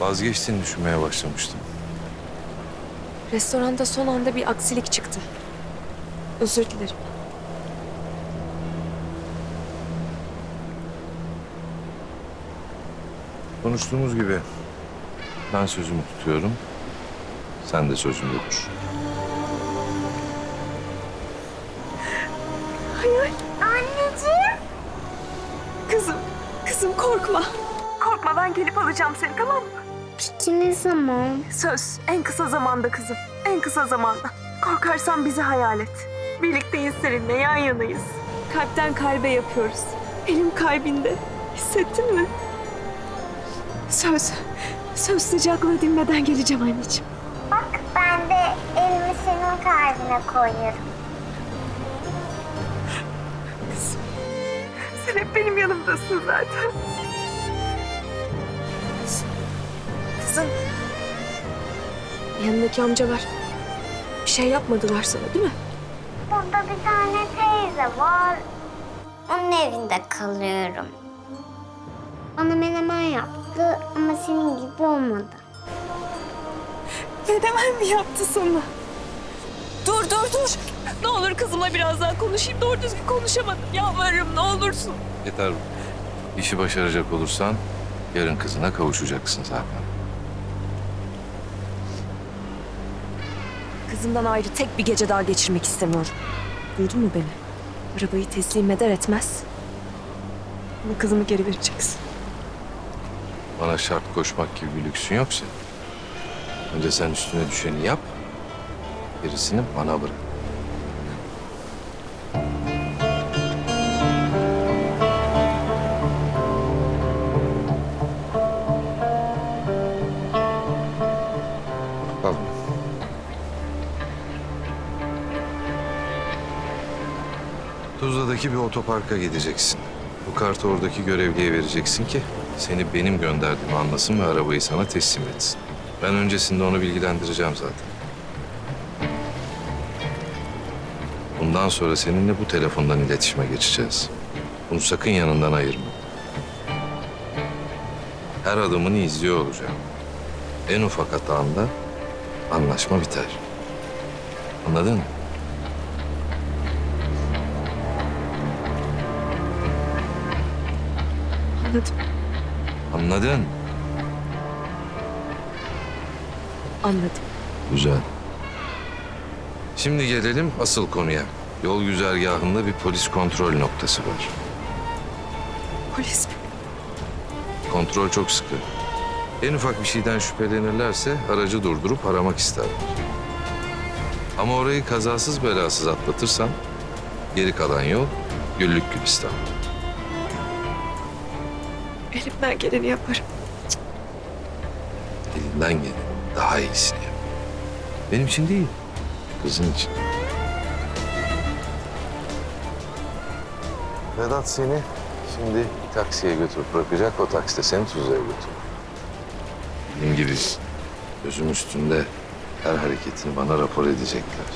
Vazgeçtiğini düşünmeye başlamıştım. Restoranda son anda bir aksilik çıktı. Özür dilerim. Konuştuğumuz gibi ben sözümü tutuyorum. Sen de sözünde dur. Anneciğim. Kızım, kızım korkma. Korkma ben gelip alacağım seni tamam mı? Peki ne zaman? Söz en kısa zamanda kızım. En kısa zamanda. Korkarsan bizi hayal et. Birlikteyiz seninle yan yanayız. Kalpten kalbe yapıyoruz. Elim kalbinde. Hissettin mi? Söz. Söz sıcaklığı dinmeden geleceğim anneciğim. Bak ben de elimi senin kalbine koyuyorum. Sen hep benim yanımdasın zaten. Kızım. Yanındaki amcalar bir şey yapmadılar sana değil mi? Burada bir tane teyze var. Onun evinde kalıyorum. Bana menemen yaptı ama senin gibi olmadı. Menemen mi yaptı sana? Dur dur dur. Ne olur kızımla biraz daha konuşayım. Doğru düzgün konuşamadım. Yalvarırım ne olursun. Yeter. İşi başaracak olursan yarın kızına kavuşacaksın zaten. Kızımdan ayrı tek bir gece daha geçirmek istemiyorum. Duydun mu beni? Arabayı teslim eder etmez. Bana kızımı geri vereceksin. Bana şart koşmak gibi bir lüksün yoksa. Önce sen üstüne düşeni yap. Gerisini bana bırak. Tuzla'daki bir otoparka gideceksin. Bu kartı oradaki görevliye vereceksin ki seni benim gönderdiğimi anlasın ve arabayı sana teslim etsin. Ben öncesinde onu bilgilendireceğim zaten. Bundan sonra seninle bu telefondan iletişime geçeceğiz. Bunu sakın yanından ayırma. Her adımını izliyor olacağım. En ufak hatanda anlaşma biter. Anladın mı? Anladım. Anladın? Anladım. Güzel. Şimdi gelelim asıl konuya. Yol güzergahında bir polis kontrol noktası var. Polis mi? Kontrol çok sıkı. En ufak bir şeyden şüphelenirlerse aracı durdurup aramak isterler. Ama orayı kazasız belasız atlatırsan geri kalan yol güllük gülistan. Elimden geleni yaparım. Elinden gelin daha iyisini yap. Benim için değil, kızın için. Vedat seni şimdi taksiye götürüp bırakacak. O takside seni Tuzla'ya götür. Dediğim gibi gözüm üstünde her hareketini bana rapor edecekler.